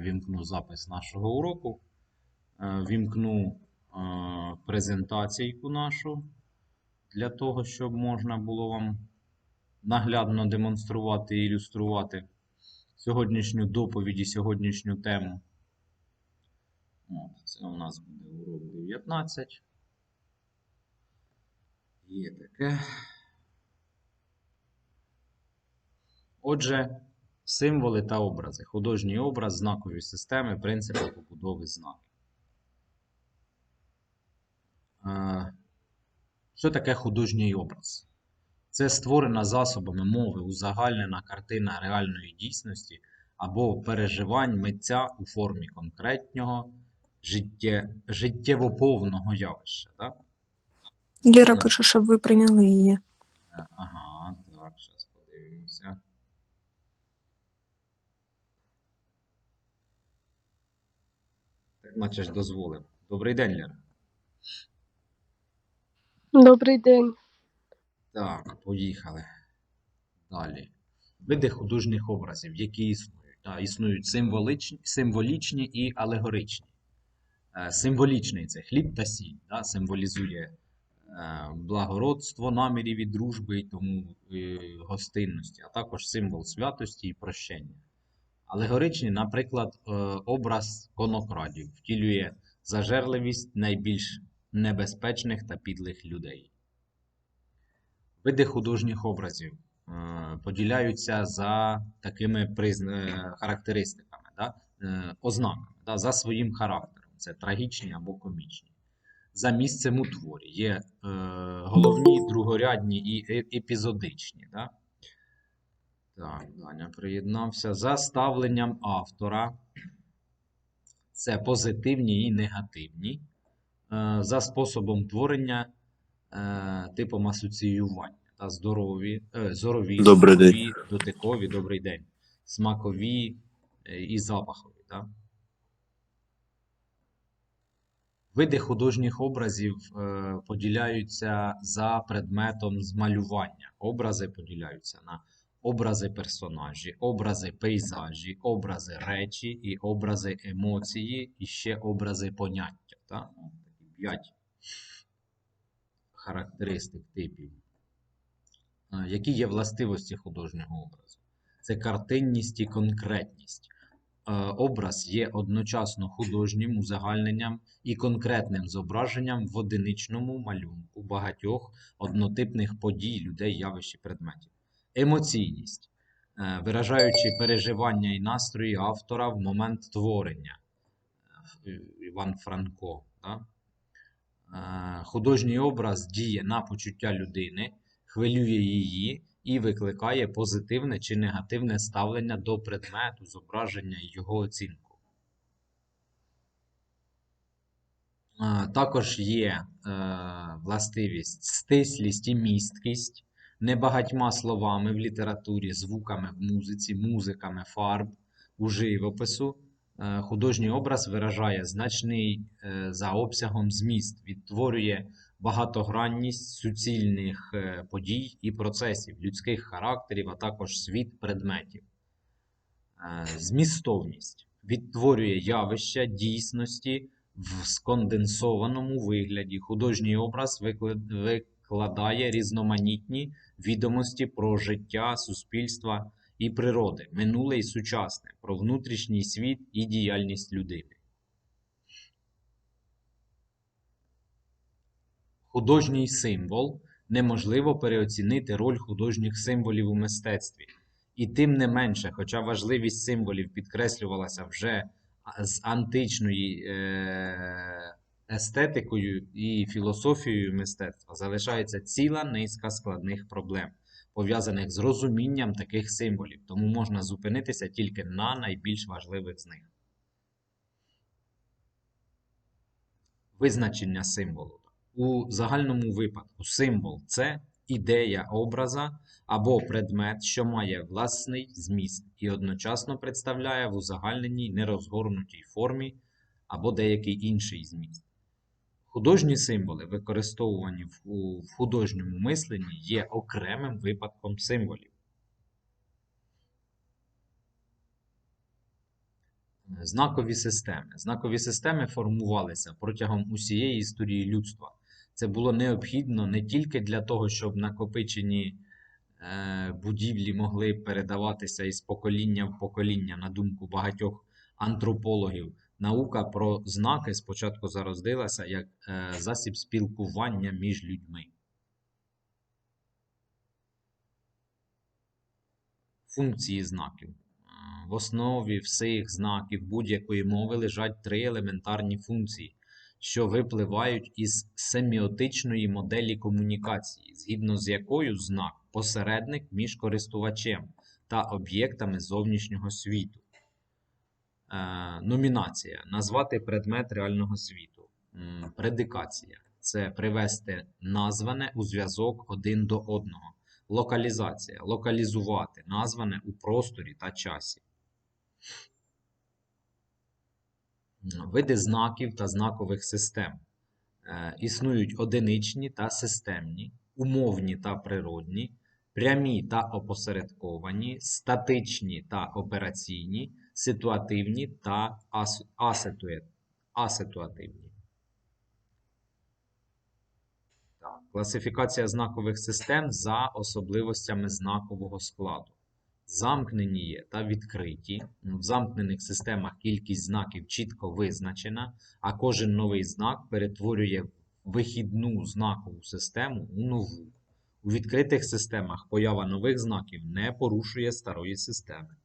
вімкну запис нашого уроку, е, вімкну е, презентаційку нашу для того, щоб можна було вам наглядно демонструвати і ілюструвати сьогоднішню доповідь і сьогоднішню тему. Це у нас буде урок 19. Є таке. Отже, символи та образи. Художній образ, знакові системи, принципи побудови знаків. Е, Що таке художній образ? Це створена засобами мови узагальнена картина реальної дійсності або переживань митця у формі конкретного життє, життєвоповного явища. Так? Ліра пише, щоб ви прийняли її. Е, Ага, так, зараз подивимося. Так, наче ж дозволив. Добрий день, Лера. Добрий день. Так, поїхали. Далі. Види художніх образів, які існують. Так, існують символичні, символічні і алегоричні. Е, Символічний це хліб та сіль, да, символізує е, благородство, намірів і дружби і тому е, гостинності, а також символ святості і прощення. Алегоричний, наприклад, е, образ конокрадів втілює зажерливість найбільш небезпечних та підлих людей. Види художніх образів е, поділяються за такими призна... е, характеристиками, да? ознаками, да? за своїм характером. Це трагічні або комічні. За місцем у творі є головні, другорядні і епізодичні. Да? Так, Даня приєднався. За ставленням автора. Це позитивні і негативні. Е, за способом творення е, типом асоціювання. Та здорові, е, зорові, Добрий день. дотикові, добрий день, смакові і запахові. Да? Види художніх образів поділяються за предметом змалювання. Образи поділяються на образи персонажі, образи пейзажі, образи речі і образи емоції, і ще образи поняття. Та? Ну, Такі п'ять характеристик типів. Е, Які є властивості художнього образу? Це картинність і конкретність. Е, Образ є одночасно художнім узагальненням і конкретним зображенням в одиничному малюнку багатьох однотипних подій, людей, явищ і предметів. Емоційність, е, виражаючи переживання і настрої автора в момент творення. Е, Іван Франко. Да? Е, Художній образ діє на почуття людини, хвилює її і викликає позитивне чи негативне ставлення до предмету, зображення і його оцінку. Також є е, властивість стислість і місткість, небагатьма словами в літературі, звуками в музиці, музиками фарб, у живопису. Е, Художній образ виражає значний е, за обсягом зміст, відтворює багатогранність суцільних е, подій і процесів, людських характерів, а також світ предметів. Змістовність відтворює явища дійсності в сконденсованому вигляді. Художній образ викла- викладає різноманітні відомості про життя, суспільства і природи, минуле і сучасне, про внутрішній світ і діяльність людини. Художній символ неможливо переоцінити роль художніх символів у мистецтві. І тим не менше, хоча важливість символів підкреслювалася вже з античної е- естетикою і філософією мистецтва, залишається ціла низка складних проблем, пов'язаних з розумінням таких символів, тому можна зупинитися тільки на найбільш важливих з них. Визначення символу. У загальному випадку символ це ідея образа або предмет, що має власний зміст і одночасно представляє в узагальненій нерозгорнутій формі або деякий інший зміст. Художні символи, використовувані в, художньому мисленні, є окремим випадком символів. Знакові системи. Знакові системи формувалися протягом усієї історії людства. Це було необхідно не тільки для того, щоб накопичені е, будівлі могли передаватися із покоління в покоління, на думку багатьох антропологів. Наука про знаки спочатку зародилася як е, засіб спілкування між людьми. Функції знаків. Е, В основі всіх знаків будь-якої мови лежать три елементарні функції, що випливають із семіотичної моделі комунікації, згідно з якою знак посередник між користувачем та об'єктами зовнішнього світу. Е, Номінація назвати предмет реального світу. Предикація це привести назване у зв'язок один до одного. Локалізація локалізувати назване у просторі та часі. Види знаків та знакових систем. Е, Існують одиничні та системні, умовні та природні, прямі та опосередковані, статичні та операційні, ситуативні та ас- аситуативні. Класифікація знакових систем за особливостями знакового складу. Замкнені є та відкриті. В замкнених системах кількість знаків чітко визначена, а кожен новий знак перетворює вихідну знакову систему у нову. У відкритих системах поява нових знаків не порушує старої системи.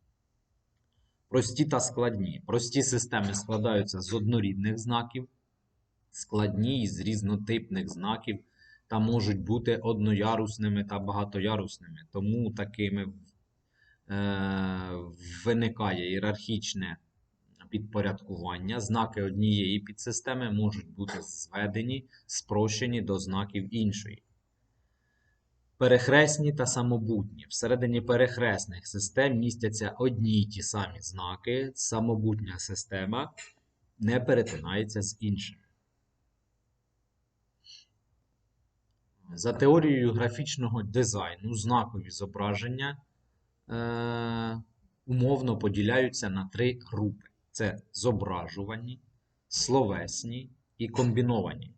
Прості та складні. Прості системи складаються з однорідних знаків, складні із різнотипних знаків та можуть бути одноярусними та багатоярусними. Тому такими е, виникає ієрархічне підпорядкування. Знаки однієї підсистеми можуть бути зведені, спрощені до знаків іншої. Перехресні та самобутні. Всередині перехресних систем містяться одні й ті самі знаки. Самобутня система не перетинається з іншими. За теорією графічного дизайну, знакові зображення е, умовно поділяються на три групи: це зображувані, словесні і комбіновані.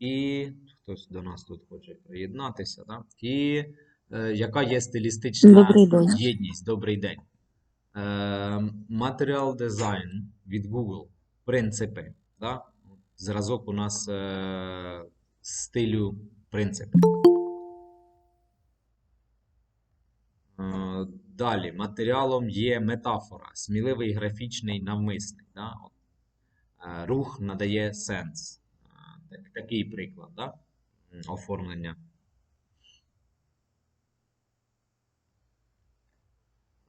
І хтось до нас тут хоче приєднатися, так? І е, яка є стилістична Добрий день. єдність? Добрий день. Е, Material Design від Google. Принципи. Да? Зразок у нас е, стилю принципи. Е, Далі, матеріалом є метафора, сміливий графічний навмисний. Да? Е, Рух надає сенс. Так- Такий приклад да? оформлення.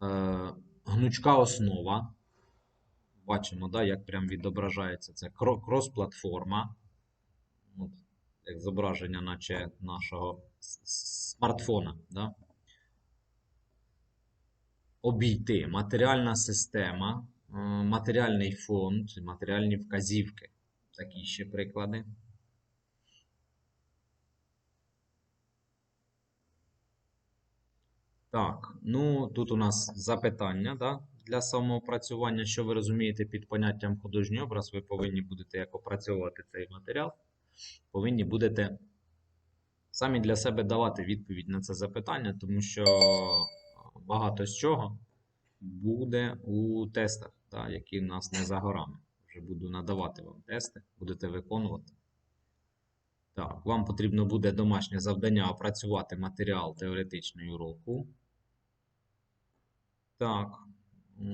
Е, Гнучка основа. Бачимо, да, як прям відображається. Це крос-платформа. Як зображення, наче нашого смартфона. Да? Обійти. Матеріальна система, е, матеріальний фонд, матеріальні вказівки. Такі ще приклади. Так, ну тут у нас запитання да, для самоопрацювання. Що ви розумієте під поняттям художній образ, ви повинні будете як опрацьовувати цей матеріал, повинні будете самі для себе давати відповідь на це запитання, тому що багато з чого буде у тестах, да, які в нас не за горами. Вже буду надавати вам тести, будете виконувати. Так, вам потрібно буде домашнє завдання опрацювати матеріал теоретичний уроку. Так,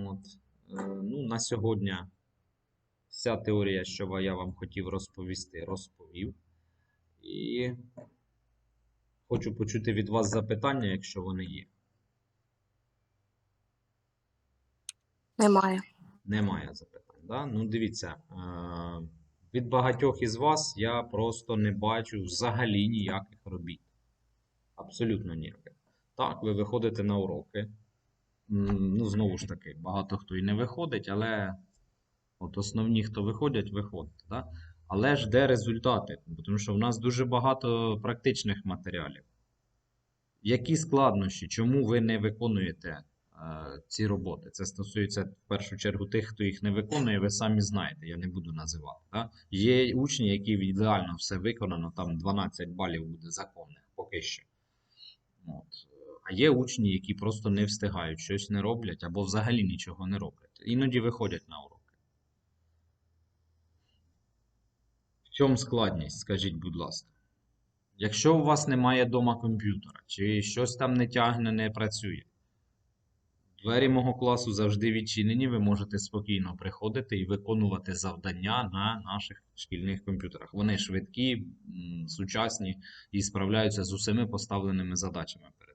от. Е, Ну, на сьогодні вся теорія, що я вам хотів розповісти, розповів. І хочу почути від вас запитання, якщо вони є. Немає. Немає запитань. Да? Ну, дивіться, е, від багатьох із вас я просто не бачу взагалі ніяких робіт. Абсолютно ніяких. Так, ви виходите на уроки. Ну, знову ж таки, багато хто і не виходить, але от основні, хто виходять, виходять. Да? Але ж де результати? Тому що в нас дуже багато практичних матеріалів. Які складнощі? Чому ви не виконуєте е, ці роботи? Це стосується в першу чергу тих, хто їх не виконує, ви самі знаєте, я не буду називати. Да? Є учні, які ідеально все виконано, там 12 балів буде законних поки що. От. А є учні, які просто не встигають, щось не роблять або взагалі нічого не роблять. Іноді виходять на уроки. В чому складність, скажіть, будь ласка? Якщо у вас немає вдома комп'ютера, чи щось там не тягне, не працює, двері мого класу завжди відчинені, ви можете спокійно приходити і виконувати завдання на наших шкільних комп'ютерах. Вони швидкі, сучасні і справляються з усіми поставленими задачами перед.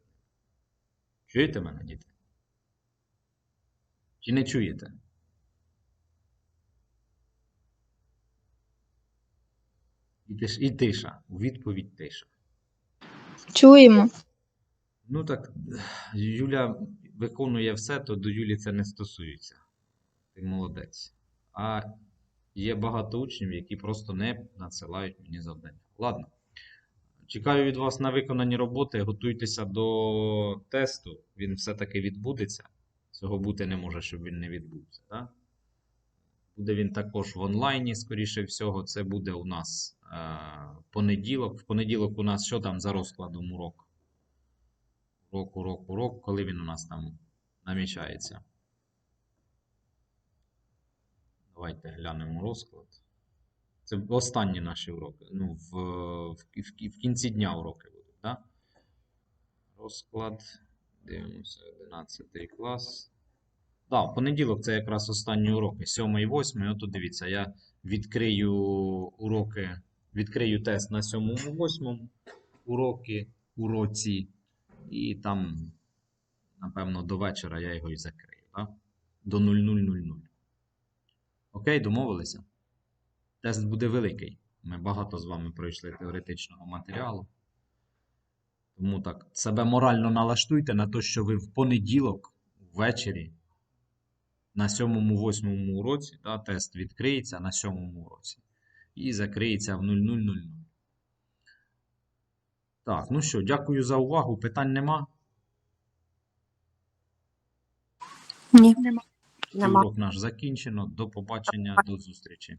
Чуєте мене, діти? Чи не чуєте? І, тиша. У відповідь тиша. Чуємо. Ну так, Юля виконує все, то до Юлі це не стосується. Ти молодець. А є багато учнів, які просто не надсилають мені завдання. Ладно. Чекаю від вас на виконані роботи. Готуйтеся до тесту. Він все-таки відбудеться. Цього бути не може, щоб він не відбувся. Так? Буде він також в онлайні, скоріше всього. Це буде у нас е, понеділок. В понеділок у нас що там за розкладом уроку? Урок, урок, урок. Коли він у нас там намічається? Давайте глянемо розклад. Це останні наші уроки. Ну, в, в, в, в кінці дня уроки будуть, так? Розклад. Дивимося, 11 клас. Так, понеділок це якраз останні уроки. 7 і 8. От дивіться, я відкрию уроки, відкрию тест на 7 і 8 уроки, уроці. І там, напевно, до вечора я його і закрию. Так? До 0000. Окей, домовилися? Тест буде великий. Ми багато з вами пройшли теоретичного матеріалу. Тому так, себе морально налаштуйте на те, що ви в понеділок ввечері на 7-8 уроці, та, тест відкриється на 7 уроці і закриється в 0000. Так, ну що, дякую за увагу. Питань нема. Ні. нема. Урок наш закінчено. До побачення, до зустрічі.